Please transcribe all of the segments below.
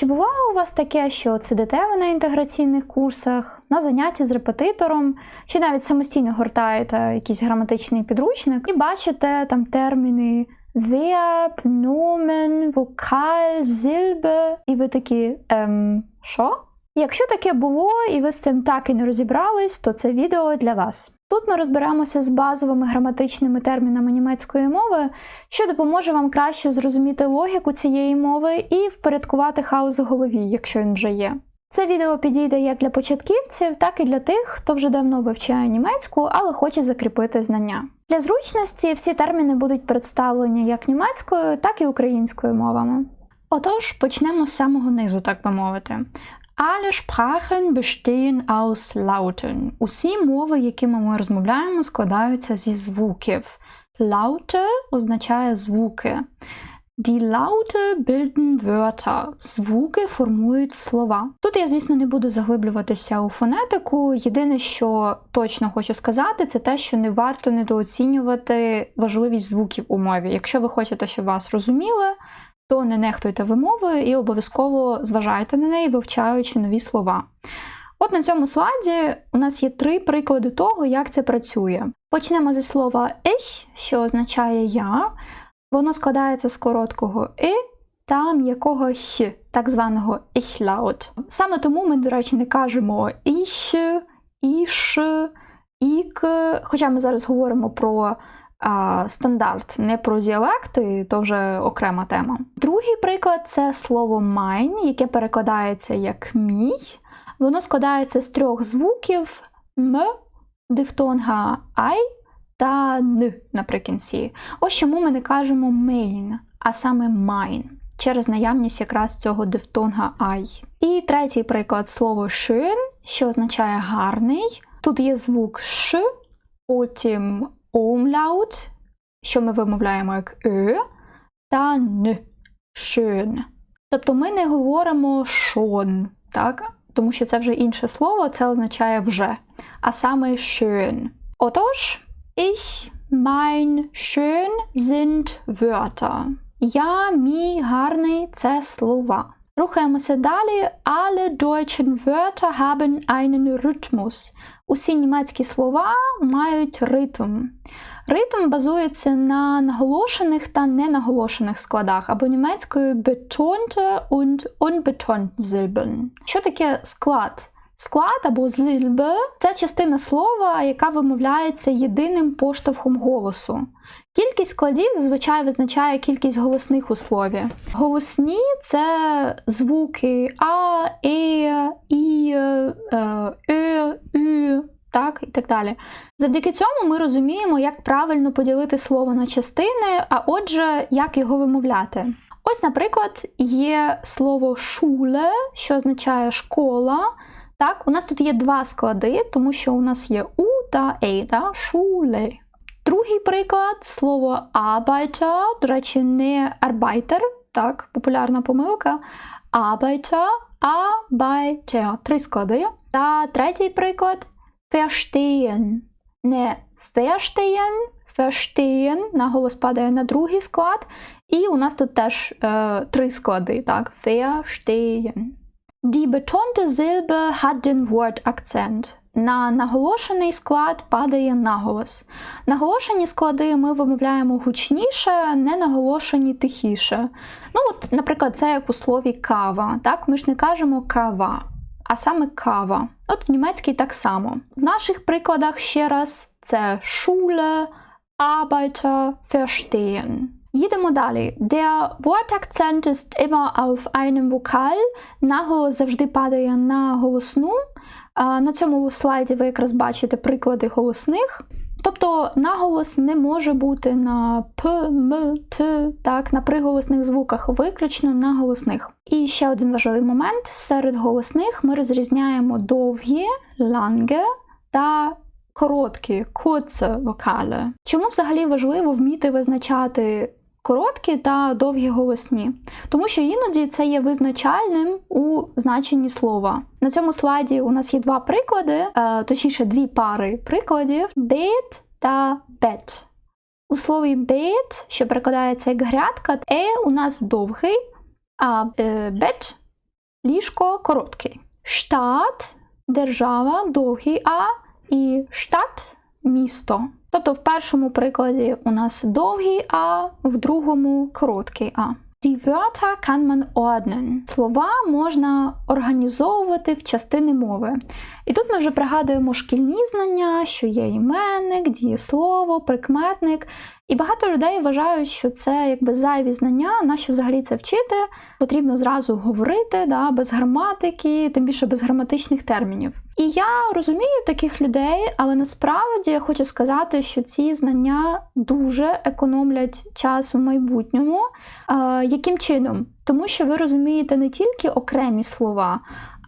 Чи бувало у вас таке, що от сидите ви на інтеграційних курсах, на занятті з репетитором, чи навіть самостійно гортаєте якийсь граматичний підручник і бачите там терміни verb, nomen, вокаль, Silbe, і ви такі, ем, що? Якщо таке було і ви з цим так і не розібрались, то це відео для вас. Тут ми розберемося з базовими граматичними термінами німецької мови, що допоможе вам краще зрозуміти логіку цієї мови і впорядкувати хаос у голові, якщо він вже є. Це відео підійде як для початківців, так і для тих, хто вже давно вивчає німецьку, але хоче закріпити знання. Для зручності всі терміни будуть представлені як німецькою, так і українською мовами. Отож, почнемо з самого низу, так би мовити. Alle Sprachen bestehen aus Lauten. Усі мови, якими ми розмовляємо, складаються зі звуків. Laute означає звуки. Die Laute bilden Wörter. Звуки формують слова. Тут я, звісно, не буду заглиблюватися у фонетику. Єдине, що точно хочу сказати, це те, що не варто недооцінювати важливість звуків у мові. Якщо ви хочете, щоб вас розуміли, то не нехтуйте вимовою і обов'язково зважайте на неї, вивчаючи нові слова. От на цьому слайді у нас є три приклади того, як це працює. Почнемо зі слова ich, що означає я. Воно складається з короткого «и» та м'якого «х», так званого «ich-laut». Саме тому ми, до речі, не кажемо «ich», «іш», «ік», хоча ми зараз говоримо про а, стандарт, не про діалекти, то вже окрема тема. Другий приклад це слово «mein», яке перекладається як мій. Воно складається з трьох звуків м, дифтонга ай та н наприкінці. Ось чому ми не кажемо main, а саме mine, через наявність якраз цього дифтонга ай. І третій приклад слово schön, що означає гарний. Тут є звук ш, потім умлаут, що ми вимовляємо як «ö», та н schön. Тобто ми не говоримо schon, так? тому що це вже інше слово, це означає вже, а саме schön. Отож, ich, mein, schön sind Wörter. Я, мій, гарний це слова. Рухаємося далі. Alle deutschen Wörter haben einen Rhythmus. Усі німецькі слова мають ритм. Ритм базується на наголошених та ненаголошених складах, або німецькою betonte und unbetonte Silben. Що таке склад? Склад або зильбе це частина слова, яка вимовляється єдиним поштовхом голосу. Кількість складів зазвичай визначає кількість голосних у слові. Голосні це звуки А, Е, І, Е, Е, Ю, так і так далі. Завдяки цьому ми розуміємо, як правильно поділити слово на частини, а отже, як його вимовляти. Ось, наприклад, є слово шуле, що означає школа. Так, у нас тут є два склади, тому що у нас є у та ей, да? шуле. Другий приклад слово Arbeiter, до речі, не Arbeiter, так, популярна помилка. Arbeiter, Arbeiter, три склади. Та третій приклад verstehen. Не verstehen, verstehen, наголос падає на другий склад. І у нас тут теж е, три склади, так, verstehen. Die betonte Silbe hat den Wortakzent. На наголошений склад падає наголос. Наголошені склади ми вимовляємо гучніше, не наголошені тихіше. Ну, от, наприклад, це як у слові кава. Так, Ми ж не кажемо кава, а саме кава. От в німецькій так само. В наших прикладах ще раз це Schule, Arbeiter, Verstehen. Їдемо далі. Der Wortakzent ist immer auf einem Vokal. Наголос завжди падає на голосну. На цьому слайді ви якраз бачите приклади голосних. Тобто наголос не може бути на П, М, Т, так, на приголосних звуках, виключно на голосних. І ще один важливий момент: серед голосних ми розрізняємо довгі, ланге та короткі, коц вокали. Чому взагалі важливо вміти визначати короткі та довгі голосні, тому що іноді це є визначальним у значенні слова. На цьому слайді у нас є два приклади, е, точніше, дві пари прикладів: бет та бет. У слові бет, що перекладається як грядка, е у нас довгий, а е, бет ліжко короткий. Штат держава довгий А і штат місто. Тобто в першому прикладі у нас довгий А, в другому короткий А. Die Wörter kann man ordnen. Слова можна організовувати в частини мови. І тут ми вже пригадуємо шкільні знання, що є іменник, дієслово, прикметник. І багато людей вважають, що це якби зайві знання, на що взагалі це вчити. Потрібно зразу говорити, да, без граматики, тим більше без граматичних термінів. І я розумію таких людей, але насправді я хочу сказати, що ці знання дуже економлять час в майбутньому. Е, яким чином? Тому що ви розумієте не тільки окремі слова,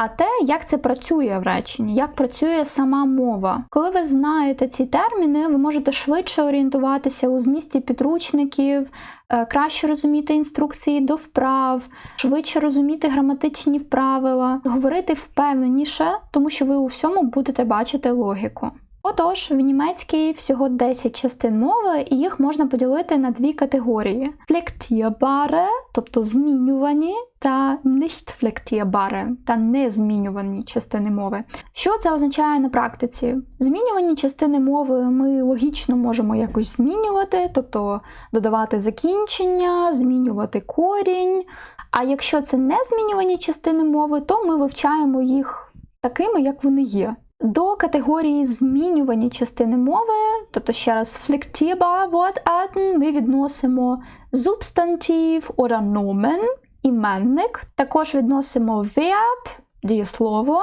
а те, як це працює в реченні, як працює сама мова. Коли ви знаєте ці терміни, ви можете швидше орієнтуватися у змісті підручників, е, краще розуміти інструкції до вправ, швидше розуміти граматичні правила, говорити впевненіше, тому що ви у всьому будете бачити логіку. Отож, в німецькій всього 10 частин мови, і їх можна поділити на дві категорії: флектіабаре, тобто змінювані, та nicht-флектіабаре, та незмінювані частини мови. Що це означає на практиці? Змінювані частини мови ми логічно можемо якось змінювати, тобто додавати закінчення, змінювати корінь. А якщо це не змінювані частини мови, то ми вивчаємо їх такими, як вони є. До категорії змінювані частини мови, тобто ще раз flektierbar Wortarten, ми відносимо субстантив oder іменник, також відносимо verb, дієслово,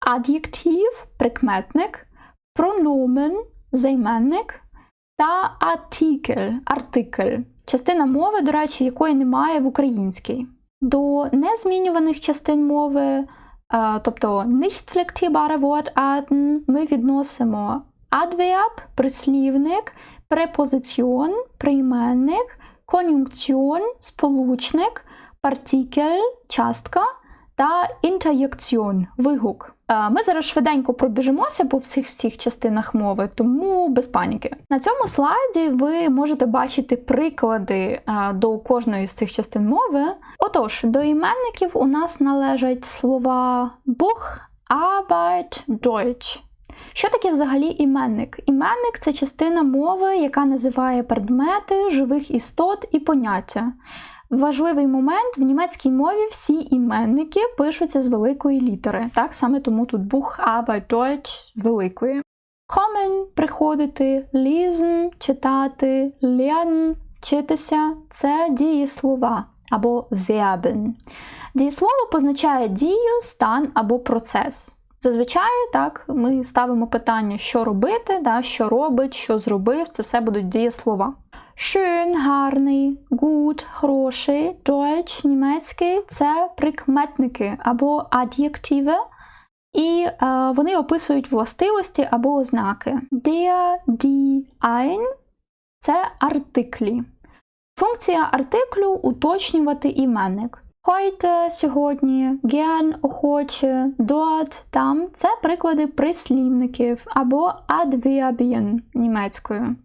ад'єктив, прикметник, прономен, займенник та артикль, артикль, частина мови, до речі, якої немає в українській. До незмінюваних частин мови тобто nicht Wortarten ми відносимо adverb, прислівник, препозиціон, прийменник, кон'юнкціон, сполучник, партикель, частка та інтер'єкціон, вигук. Ми зараз швиденько пробіжимося по всіх всіх частинах мови, тому без паніки. На цьому слайді ви можете бачити приклади до кожної з цих частин мови. Отож, до іменників у нас належать слова Buch, Arbeit, Deutsch. Що таке взагалі іменник? Іменник це частина мови, яка називає предмети, живих істот і поняття. Важливий момент в німецькій мові всі іменники пишуться з великої літери. Так саме тому тут Buch, Arbeit, Deutsch з великої. Kommen – приходити, lesen – читати, lernen – вчитися це дієслова або verben. Дієслово позначає дію, стан або процес. Зазвичай так ми ставимо питання, що робити, да, що робить, що зробив. Це все будуть дієслова. Schön, гарний, gut, хороший, Deutsch, німецький це прикметники або ад'єктиви, і е, вони описують властивості або ознаки. Der, die, ein – це артиклі. Функція артиклю уточнювати іменник. Heute, сьогодні, gern, охоче, dort, там це приклади прислівників або adverbien німецькою.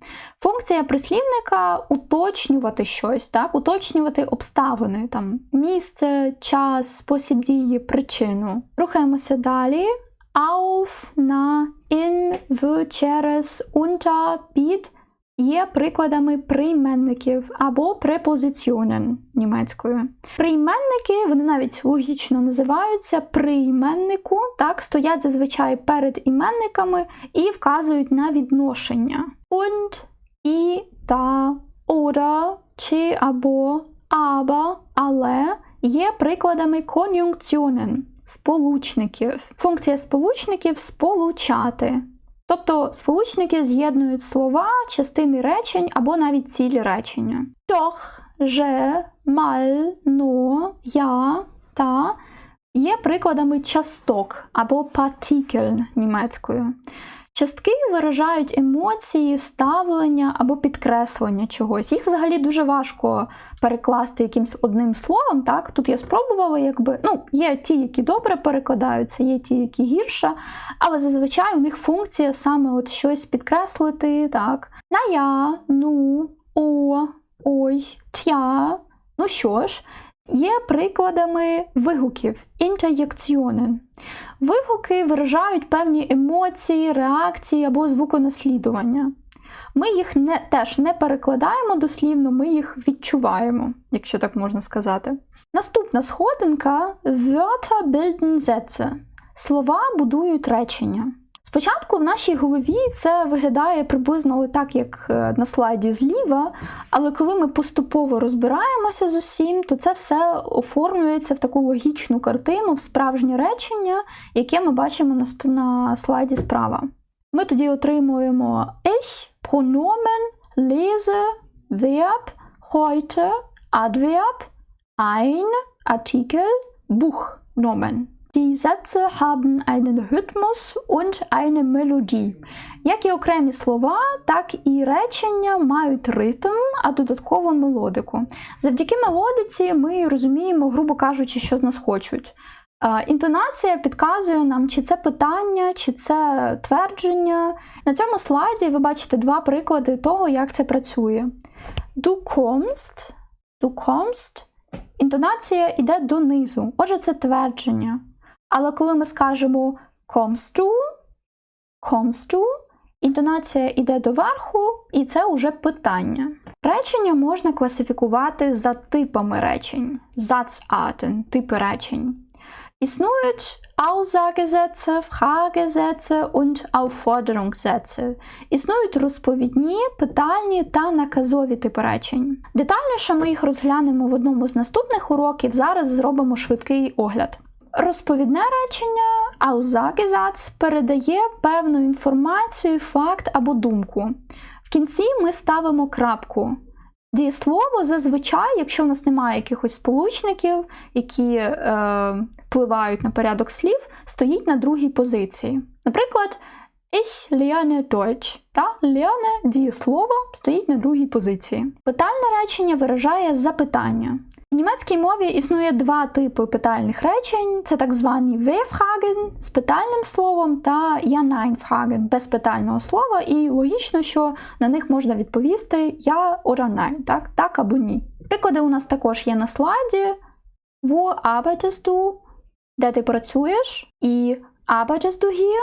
Функція прислівника уточнювати щось, так? уточнювати обставини, там, місце, час, спосіб дії, причину. Рухаємося далі. Auf, на, in, в, через, unter, під є прикладами прийменників або препозиціонен німецькою. Прийменники, вони навіть логічно називаються прийменнику, так, стоять зазвичай перед іменниками і вказують на відношення. Und, і, та, oder, чи або, aber, але є прикладами кон'юнкціонен сполучників. Функція сполучників сполучати. Тобто сполучники з'єднують слова, частини речень або навіть цілі речення. Doch, же, mal, но, я, та є прикладами часток або partikeln німецькою. Частки виражають емоції, ставлення або підкреслення чогось. Їх взагалі дуже важко перекласти якимсь одним словом. Так, тут я спробувала, якби ну, є ті, які добре перекладаються, є ті, які гірше, але зазвичай у них функція саме от щось підкреслити. так. На я, ну, о, ой, тя. Ну що ж, є прикладами вигуків інтер'єкціонен. Вигуки виражають певні емоції, реакції або звуконаслідування. Ми їх не, теж не перекладаємо дослівно, ми їх відчуваємо, якщо так можна сказати. Наступна сходинка Wörter bilden Sätze. Слова будують речення. Спочатку в нашій голові це виглядає приблизно так, як е, на слайді зліва, але коли ми поступово розбираємося з усім, то це все оформлюється в таку логічну картину, в справжнє речення, яке ми бачимо на, слайді справа. Ми тоді отримуємо ich, Pronomen, lese, Verb, heute, Adverb, ein, Artikel, Buch, Nomen. Die Sätze haben einen Rhythmus und eine Melodie. Як і окремі слова, так і речення мають ритм, а додатково мелодику. Завдяки мелодиці ми розуміємо, грубо кажучи, що з нас хочуть. Інтонація підказує нам, чи це питання, чи це твердження. На цьому слайді ви бачите два приклади того, як це працює. Du kommst, du kommst. Інтонація йде донизу. Отже, це твердження. Але коли ми скажемо kommst du, інтонація йде доверху, і це вже питання. Речення можна класифікувати за типами речень. Satzarten – типи речень. Існують Aussagesätze, Fragesätze und Aufforderungssätze. Існують розповідні, питальні та наказові типи речень. Детальніше ми їх розглянемо в одному з наступних уроків. Зараз зробимо швидкий огляд. Розповідне речення Aussagesatz передає певну інформацію, факт або думку. В кінці ми ставимо крапку. Дієслово зазвичай, якщо в нас немає якихось сполучників, які е, впливають на порядок слів, стоїть на другій позиції. Наприклад, Ich lerne Deutsch. Та lerne дієслово стоїть на другій позиції. Питальне речення виражає запитання. В німецькій мові існує два типи питальних речень: це так звані W-Fragen з питальним словом та Ja-Nein-Fragen без питального слова, і логічно, що на них можна відповісти я oder nein, так, так або ні. Приклади у нас також є на слайді. Wo arbeitest du? Де ти працюєш? І arbeitest du hier?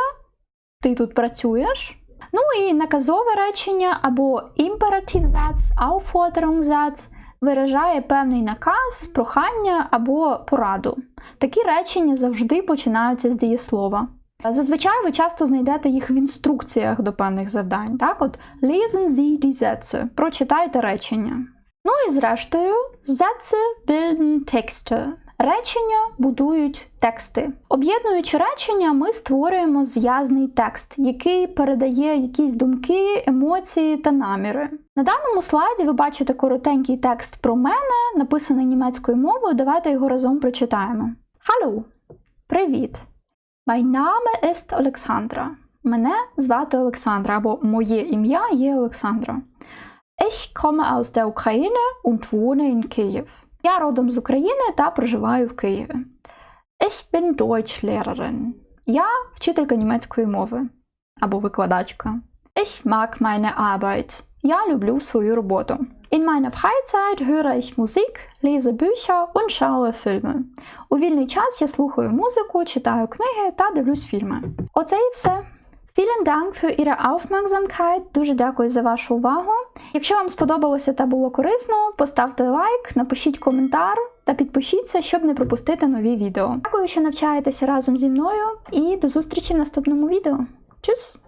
Ти тут працюєш? Ну і наказове речення або імперативзац, Aufforderungssatz виражає певний наказ, прохання або пораду. Такі речення завжди починаються з дієслова. Зазвичай ви часто знайдете їх в інструкціях до певних завдань. Так, от lesen Sie die Sätze. Прочитайте речення. Ну і зрештою, Sätze bilden Texte. Речення будують тексти. Об'єднуючи речення, ми створюємо зв'язний текст, який передає якісь думки, емоції та наміри. На даному слайді ви бачите коротенький текст про мене, написаний німецькою мовою. Давайте його разом прочитаємо. Hallo! Привіт! Mein Name ist Олександра. Мене звати Олександра, або моє ім'я є Олександра. Ich komme aus der Ukraine und wohne in Kiev. Я родом з України та проживаю в Києві. Ich bin Deutschlehrerin. Я вчителька німецької мови або викладачка. Ich mag meine Arbeit. Я люблю свою роботу. In meiner Freizeit höre ich Musik, lese Bücher und schaue Filme. У вільний час я слухаю музику, читаю книги та дивлюсь фільми. Оце і все. Vielen Dank für Ihre Aufmerksamkeit. Дуже дякую за вашу увагу. Якщо вам сподобалося та було корисно, поставте лайк, напишіть коментар та підпишіться, щоб не пропустити нові відео. Дякую, що навчаєтеся разом зі мною, і до зустрічі в наступному відео. Тschüss!